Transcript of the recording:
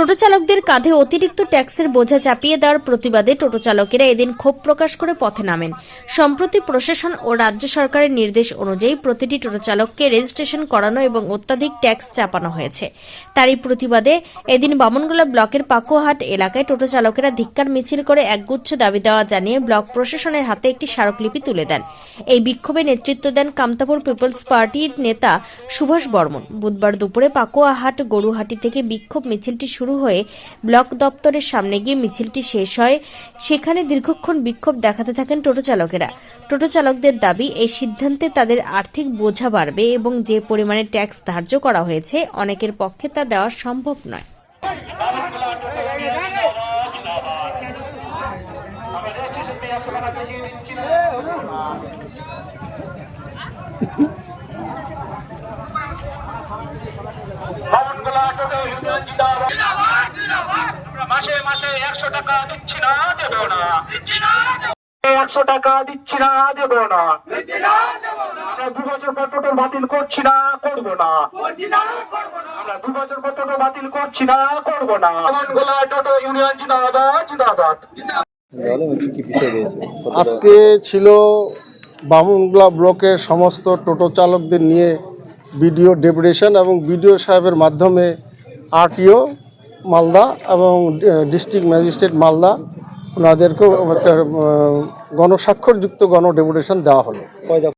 টোটো চালকদের কাঁধে অতিরিক্ত ট্যাক্সের বোঝা চাপিয়ে দেওয়ার প্রতিবাদে টোটো চালকেরা এদিন ক্ষোভ প্রকাশ করে পথে নামেন। সম্প্রতি প্রশাসন ও রাজ্য সরকারের নির্দেশ অনুযায়ী প্রতিটি টোটো চালককে রেজিস্ট্রেশন করানো এবং অত্যাধিক ট্যাক্স চাপানো হয়েছে। তারই প্রতিবাদে এদিন বামনগোলা ব্লকের পাকুয়াহাট এলাকায় টোটো চালকেরা ধিক্কার মিছিল করে একগুচ্ছ দাবি দেওয়া জানিয়ে ব্লক প্রশাসনের হাতে একটি স্মারকলিপি তুলে দেন। এই বিক্ষোভে নেতৃত্ব দেন কামতাপুর পিপলস পার্টির নেতা সুভাষ বর্মন। বুধবার দুপুরে পাকুয়াহাট গরুহাটি থেকে বিক্ষোভ মিছিলটি শুরু হয়ে ব্লক দপ্তরের সামনে গিয়ে মিছিলটি শেষ হয়। সেখানে দীর্ঘক্ষণ বিক্ষোভ দেখাতে থাকেন টোটো চালকেরা। টোটো চালকদের দাবি, এই সিদ্ধান্তে তাদের আর্থিক বোঝা বাড়বে এবং যে পরিমাণে ট্যাক্স ধার্য করা হয়েছে, অনেকের পক্ষে তা দেওয়া সম্ভব নয়। মাসে মাসে একশো টাকা দিচ্ছি না, দেব না। একশো টাকা দিচ্ছি না, দেব না। দু বছর বাতিল করছি না, করব না। আমরা দু বছর বাতিল করছি না, করব না। টোটো ইউনিয়ন আজকে ছিল বামুনগুলা ব্লকের সমস্ত টোটো চালকদের নিয়ে বিডিও ডেপুটেশন এবং বিডিও সাহেবের মাধ্যমে আরটিও মালদা এবং ডিস্ট্রিক্ট ম্যাজিস্ট্রেট মালদা ওনাদেরকেও একটা গণস্বাক্ষরযুক্ত গণ ডেপুটেশন দেওয়া হলো।